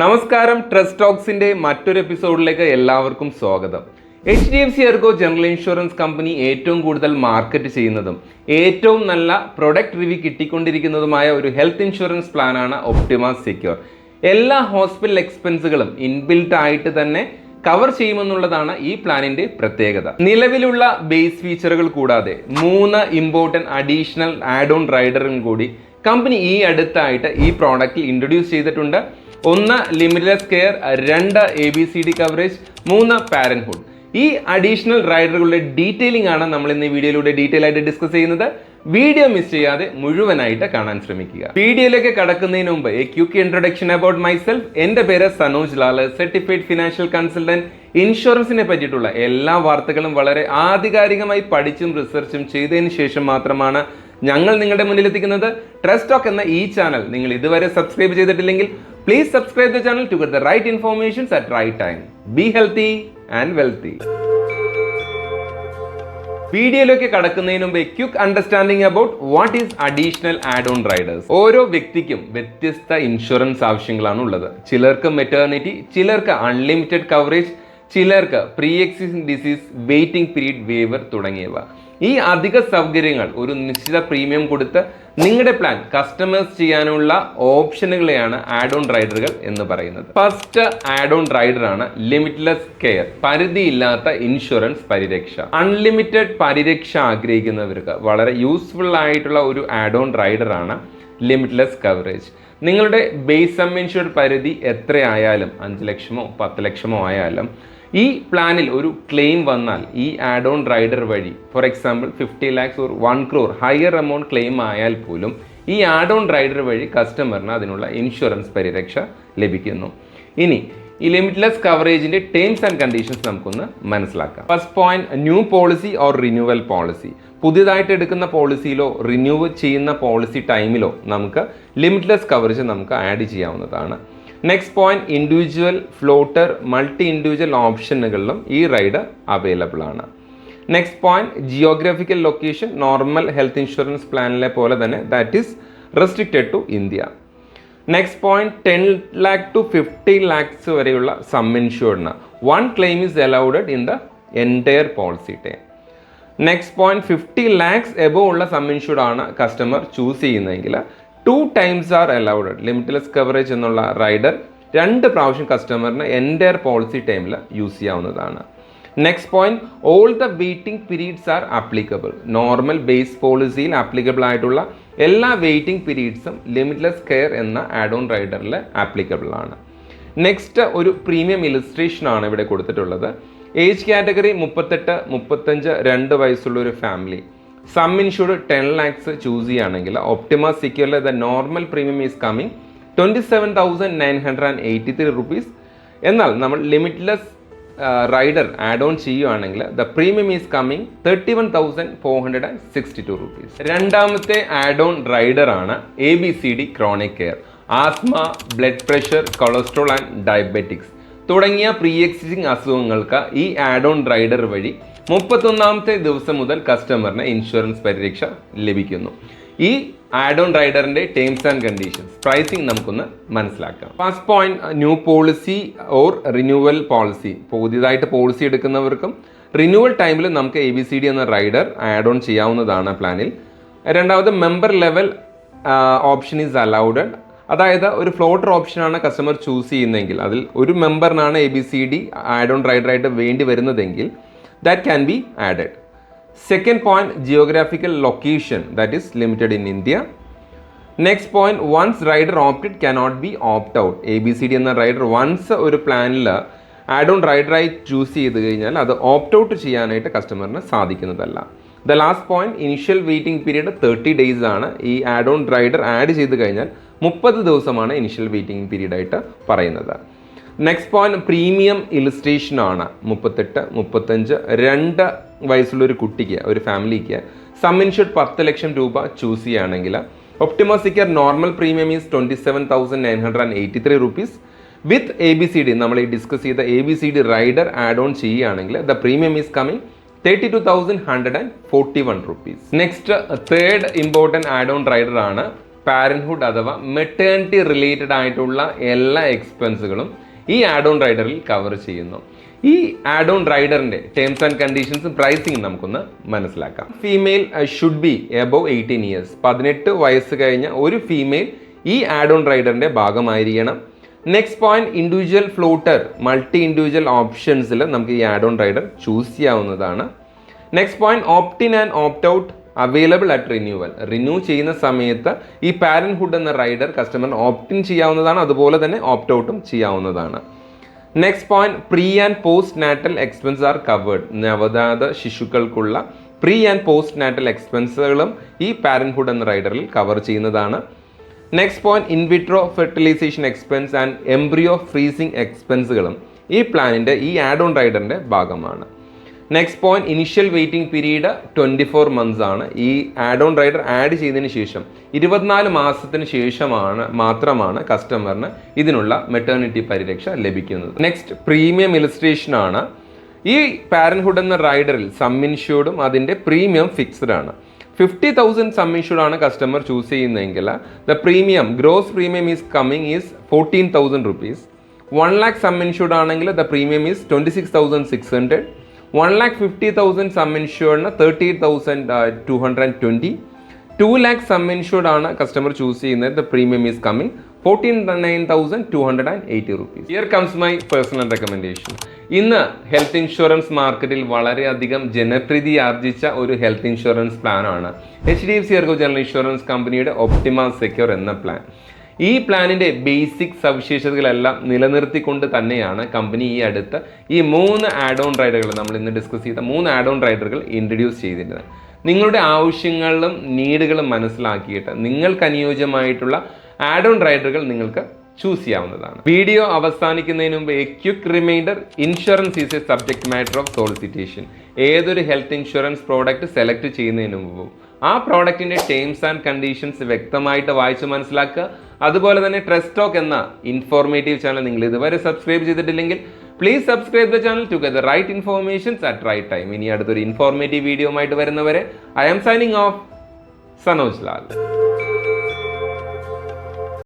നമസ്കാരം ട്രസ്റ്റ് ടോക്സിന്റെ മറ്റൊരു എപ്പിസോഡിലേക്ക് എല്ലാവർക്കും സ്വാഗതം. H D F C Ergo general insurance company ഏറ്റവും കൂടുതൽ മാർക്കറ്റ് ചെയ്യുന്നതും ഏറ്റവും നല്ല പ്രൊഡക്റ്റ് റിവ്യൂ കിട്ടിക്കൊണ്ടിരിക്കുന്നതുമായ ഒരു ഹെൽത്ത് ഇൻഷുറൻസ് പ്ലാനാണ് ഒപ്റ്റിമ സെക്യൂർ എല്ലാ ഹോസ്പിറ്റൽ എക്സ്പെൻസുകളും ഇൻബിൽട്ട് ആയിട്ട് തന്നെ കവർ ചെയ്യുമെന്നുള്ളതാണ് ഈ പ്ലാനിന്റെ പ്രത്യേകത. നിലവിലുള്ള ബേസ് ഫീച്ചറുകൾ കൂടാതെ മൂന്ന് ഇമ്പോർട്ടന്റ് അഡീഷണൽ ആഡ് ഓൺ റൈഡറും കൂടി കമ്പനി ഈ അടുത്തായിട്ട് ഈ പ്രോഡക്റ്റിൽ ഇൻട്രൊഡ്യൂസ് ചെയ്തിട്ടുണ്ട്. ഒന്ന് ലിമിറ്റ്ലെസ് കെയർ രണ്ട് A B C D coverage മൂന്ന് പാരൻഹുഡ് ഈ അഡീഷണൽ റൈഡറുകളുടെ ഡീറ്റെയിലിംഗ് ആണ് നമ്മൾ ഇന്ന് ഈ വീഡിയോയിലൂടെ ഡീറ്റെയിൽ ആയിട്ട് ഡിസ്കസ് ചെയ്യുന്നത്. വീഡിയോ മിസ് ചെയ്യാതെ മുഴുവനായിട്ട് കാണാൻ ശ്രമിക്കുക. വീഡിയോയിലേക്ക് കടക്കുന്നതിന് മുമ്പ് a quick introduction about myself എന്റെ പേര് Sanoj Lal certified financial consultant ഇൻഷുറൻസിനെ പറ്റിയിട്ടുള്ള എല്ലാ വാർത്തകളും വളരെ ആധികാരികമായി പഠിച്ചും റിസർച്ചും ചെയ്തതിന് ശേഷം മാത്രമാണ് ഞങ്ങൾ നിങ്ങളുടെ മുന്നിൽ എത്തിക്കുന്നത് ട്രസ്റ്റ് ടോക്ക് എന്ന ഈ ചാനൽ നിങ്ങൾ ഇതുവരെ സബ്സ്ക്രൈബ് ചെയ്തിട്ടില്ലെങ്കിൽ please subscribe the channel to get the right informations at right time be healthy and wealthy വീഡിയോയിലേക്ക് കടക്കുന്നതിന് മുമ്പ് quick understanding about what is additional add on riders ഓരോ വ്യക്തിക്കും വ്യത്യസ്ത ഇൻഷുറൻസ് ആവശ്യങ്ങളാണ് ഉള്ളത്. ചിലർക്ക് മെറ്റേണിറ്റി ചിലർക്ക് അൺലിമിറ്റഡ് കവറേജ് ചിലർക്ക് pre existing disease waiting period waiver തുടങ്ങിയവ. ഈ അധിക സൗകര്യങ്ങൾ ഒരു നിശ്ചിത പ്രീമിയം കൊടുത്ത് നിങ്ങളുടെ പ്ലാൻ കസ്റ്റമൈസ് ചെയ്യാനുള്ള ഓപ്ഷനുകളെയാണ് ആഡ് ഓൺ റൈഡറുകൾ എന്ന് പറയുന്നത്. ഫസ്റ്റ് ആഡ് ഓൺ റൈഡർ ആണ് ലിമിറ്റ്ലെസ് കെയർ പരിധിയില്ലാത്ത ഇൻഷുറൻസ് പരിരക്ഷ. അൺലിമിറ്റഡ് പരിരക്ഷ ആഗ്രഹിക്കുന്നവർക്ക് വളരെ യൂസ്ഫുൾ ആയിട്ടുള്ള ഒരു ആഡ് ഓൺ റൈഡർ ആണ് ലിമിറ്റ്ലെസ് കവറേജ് നിങ്ങളുടെ ബേസ് സം ഇൻഷുർഡ് പരിധി എത്രയായാലും അഞ്ച് ലക്ഷമോ പത്ത് ലക്ഷമോ ആയാലും ഈ പ്ലാനിൽ ഒരു ക്ലെയിം വന്നാൽ ഈ ആഡ് ഓൺ റൈഡർ വഴി for example fifty lakhs or one crore higher amount claim ആയാൽ പോലും ഈ ആഡ് ഓൺ റൈഡർ വഴി കസ്റ്റമറിന് അതിനുള്ള ഇൻഷുറൻസ് പരിരക്ഷ ലഭിക്കുന്നു. ഇനി ഈ ലിമിറ്റ്ലെസ് കവറേജിന്റെ ടേംസ് ആൻഡ് കണ്ടീഷൻസ് നമുക്കൊന്ന് മനസ്സിലാക്കാം. First point new policy or renewal policy പുതിയതായിട്ട് എടുക്കുന്ന പോളിസിയിലോ റിന്യൂവ് ചെയ്യുന്ന പോളിസി ടൈമിലോ നമുക്ക് ലിമിറ്റ്ലെസ് കവറേജ് നമുക്ക് ആഡ് ചെയ്യാവുന്നതാണ്. Next point individual floater multi individual ഓപ്ഷനുകളിലും ഈ റൈഡ് അവൈലബിൾ ആണ്. Next point geographical location normal health insurance പ്ലാനിലെ പോലെ തന്നെ that is restricted to India next point ten lakh to fifty lakhs വരെയുള്ള sum ഇൻഷുർഡിന് one claim is allowed in the entire policy time next point fifty lakhs above ഉള്ള sum insured ആണ് customer choose ചെയ്യുന്നതെങ്കിൽ two times are allowed limitless coverage എന്നുള്ള rider രണ്ട് പ്രാവശ്യം കസ്റ്റമറിന് entire policy ടൈമിൽ use ചെയ്യാവുന്നതാണ്. Next point all the waiting periods are applicable normal base പോളിസിയിൽ applicable ആയിട്ടുള്ള എല്ലാ വെയിറ്റിംഗ് പീരീഡ്സും ലിമിറ്റ്ലെസ് കെയർ എന്ന ആഡ് ഓൺ റൈഡറിൽ ആപ്ലിക്കബിൾ ആണ്. നെക്സ്റ്റ് ഒരു പ്രീമിയം ഇലിസ്ട്രേഷൻ ആണ് ഇവിടെ കൊടുത്തിട്ടുള്ളത്. ഏജ് കാറ്റഗറി മുപ്പത്തെട്ട് മുപ്പത്തഞ്ച് രണ്ട് വയസ്സുള്ള ഒരു family sum insured ten lakhs choose ചെയ്യുകയാണെങ്കിൽ Optima സെക്യൂറിലെ the normal premium is coming twenty seven thousand nine hundred and eighty three rupees എന്നാൽ നമ്മൾ ലിമിറ്റ്ലെസ് റൈഡർ ആഡ് ഓൺ ചെയ്യുകയാണെങ്കിൽ the premium is coming thirty one thousand four hundred and sixty two rupees രണ്ടാമത്തെ add on rider ആണ് A B C D chronic care asthma blood pressure cholesterol and diabetics തുടങ്ങിയ pre existing അസുഖങ്ങൾക്ക് ഈ add on rider വഴി മുപ്പത്തൊന്നാമത്തെ ദിവസം മുതൽ കസ്റ്റമറിന് insurance പരിരക്ഷ ലഭിക്കുന്നു. ഈ ആഡ് ഓൺ റൈഡറിന്റെ ടേംസ് ആൻഡ് കണ്ടീഷൻസ് പ്രൈസിങ് നമുക്കൊന്ന് മനസ്സിലാക്കാം. First point new policy or renewal policy പുതിയതായിട്ട് പോളിസി എടുക്കുന്നവർക്കും റിന്യൂവൽ ടൈമിൽ നമുക്ക് എ ബി സി ഡി എന്ന റൈഡർ ആഡ് ഓൺ ചെയ്യാവുന്നതാണ് പ്ലാനിൽ രണ്ടാമത് member level option is allowed അതായത് ഒരു ഫ്ലോട്ടർ ഓപ്ഷനാണ് കസ്റ്റമർ ചൂസ് ചെയ്യുന്നതെങ്കിൽ അതിൽ ഒരു മെമ്പറിനാണ് A B C D add on റൈഡറായിട്ട് വേണ്ടി വരുന്നതെങ്കിൽ that can be added second point geographical location that is limited in India next point once rider opted cannot be opt out A B C D എന്ന rider once ഒരു പ്ലാനിൽ add on റൈഡറായി choose ചെയ്ത് കഴിഞ്ഞാൽ അത് opt out ചെയ്യാനായിട്ട് കസ്റ്റമറിന് സാധിക്കുന്നതല്ല. The last point initial waiting period thirty days ആണ്. ഈ ആഡ് ഓൺ റൈഡർ ആഡ് ചെയ്ത് കഴിഞ്ഞാൽ മുപ്പത് ദിവസമാണ് ഇനിഷ്യൽ വെയിറ്റിംഗ് പീരീഡായിട്ട് പറയുന്നത്. നെക്സ്റ്റ് പോയിന്റ് പ്രീമിയം ഇലിസ്ട്രേഷൻ ആണ്. മുപ്പത്തെട്ട് മുപ്പത്തഞ്ച് രണ്ട് വയസ്സുള്ള ഒരു കുട്ടിക്ക് ഒരു ഫാമിലിക്ക് സം ഇൻഷുർഡ് പത്ത് ലക്ഷം രൂപ ചൂസ് ചെയ്യുകയാണെങ്കിൽ ഒപ്റ്റിമസിക്കർ normal premium is twenty seven thousand nine hundred and eighty three rupees with A B C D നമ്മൾ ഈ ഡിസ്കസ് ചെയ്ത A B C D rider add on ചെയ്യുകയാണെങ്കിൽ the premium is coming thirty two thousand hundred and forty one rupees next third important add on rider ആണ്. Parenthood അഥവാ maternity related ആയിട്ടുള്ള എല്ലാ എക്സ്പെൻസുകളും ഈ add on റൈഡറിൽ cover ചെയ്യുന്നു. ഈ add on റൈഡറിന്റെ terms and conditions pricing നമുക്കൊന്ന് മനസ്സിലാക്കാം. Female should be above eighteen years പതിനെട്ട് വയസ്സ് കഴിഞ്ഞ ഒരു ഫീമെയിൽ ഈ ആഡ് ഓൺ റൈഡറിന്റെ ഭാഗമായിരിക്കണം. Next point individual floater multi individual ഓപ്ഷൻസിൽ നമുക്ക് ഈ ആഡ് ഓൺ റൈഡർ ചൂസ് ചെയ്യാവുന്നതാണ്. Next point opt in and opt out available at renewal renew ചെയ്യുന്ന സമയത്ത് ഈ പാരൻഹുഡ് എന്ന റൈഡർ കസ്റ്റമറിന് ഓപ്റ്റിൻ ചെയ്യാവുന്നതാണ് അതുപോലെ തന്നെ ഓപ്റ്റ് ഔട്ടും ചെയ്യാവുന്നതാണ്. Next point pre and post natal expense are covered നവജാത ശിശുക്കൾക്കുള്ള പ്രീ ആൻഡ് പോസ്റ്റ് നാറ്റൽ എക്സ്പെൻസുകളും ഈ പാരൻഹുഡ് എന്ന റൈഡറിൽ കവർ ചെയ്യുന്നതാണ്. Next point in vitro fertilization expense and embryo freezing എക്സ്പെൻസുകളും ഈ പ്ലാനിന്റെ ഈ ആഡ് ഓൺ റൈഡറിന്റെ ഭാഗമാണ്. Next point initial waiting period twenty four months ആണ്. ഈ ആഡ് ഓൺ റൈഡർ ആഡ് ചെയ്തതിന് ശേഷം ഇരുപത്തിനാല് മാസത്തിന് ശേഷമാണ് മാത്രമാണ് കസ്റ്റമറിന് ഇതിനുള്ള മെറ്റേണിറ്റി പരിരക്ഷ ലഭിക്കുന്നത്. നെക്സ്റ്റ് പ്രീമിയം ഇലസ്ട്രേഷൻ ആണ്. ഈ പാരൻഹുഡ് എന്ന റൈഡറിൽ സമ്മിൻഷ്യൂർഡും അതിന്റെ പ്രീമിയം ഫിക്സ്ഡ് ആണ്. ഫിഫ്റ്റി തൗസൻഡ് സമ്മിൻഷ്യൂർഡ് ആണ് കസ്റ്റമർ ചൂസ് ചെയ്യുന്നതെങ്കിൽ the premium gross premium is coming is fourteen thousand rupees one lakh sum insured ആണെങ്കിൽ the premium is twenty six thousand six hundred one lakh fifty thousand sum ഇൻഷുർഡിന് thirty eight thousand two hundred and twenty two lakh sum insured ആണ് customer choose ചെയ്യുന്നത്. The premium is coming fourteen nine thousand two hundred and eighty rupees year comes my personal recommendation ഇന്ന് health insurance മാർക്കറ്റിൽ വളരെയധികം ജനപ്രീതി ആർജിച്ച ഒരു health insurance പ്ലാനാണ് H D F C general insurance കമ്പനിയുടെ ഒപ്റ്റിമ സെക്യൂർ എന്ന പ്ലാൻ ഈ പ്ലാനിന്റെ ബേസിക് സവിശേഷതകളെല്ലാം നിലനിർത്തിക്കൊണ്ട് തന്നെയാണ് കമ്പനി ഈ അടുത്ത ഈ മൂന്ന് ആഡ് ഓൺ റൈഡറുകൾ നമ്മൾ ഇന്ന് ഡിസ്കസ് ചെയ്ത മൂന്ന് ആഡ് ഓൺ റൈഡറുകൾ ഇൻട്രൊഡ്യൂസ് ചെയ്തിരുന്നത്. നിങ്ങളുടെ ആവശ്യങ്ങളും നീഡുകളും മനസ്സിലാക്കിയിട്ട് നിങ്ങൾക്ക് അനുയോജ്യമായിട്ടുള്ള ആഡ് ഓൺ റൈഡറുകൾ നിങ്ങൾക്ക് ചൂസ് ചെയ്യാവുന്നതാണ്. വീഡിയോ അവസാനിക്കുന്നതിന് മുമ്പ് a quick reminder insurance is a subject matter of solicitation ഏതൊരു ഹെൽത്ത് ഇൻഷുറൻസ് പ്രോഡക്റ്റ് സെലക്ട് ചെയ്യുന്നതിന് മുമ്പും ആ പ്രോഡക്റ്റിന്റെ ടേംസ് ആൻഡ് കണ്ടീഷൻസ് വ്യക്തമായിട്ട് വായിച്ച് മനസ്സിലാക്കുക. അതുപോലെ തന്നെ ട്രസ്റ്റ് ടോക്ക് എന്ന ഇൻഫോർമേറ്റീവ് ചാനൽ നിങ്ങൾ ഇതുവരെ സബ്സ്ക്രൈബ് ചെയ്തിട്ടില്ലെങ്കിൽ please subscribe the channel to get right informations at right time ഇനി അടുത്തൊരു ഇൻഫോർമേറ്റീവ് വീഡിയോ ആയിട്ട് വരുന്നവരെ I am signing off Sanoj Lal.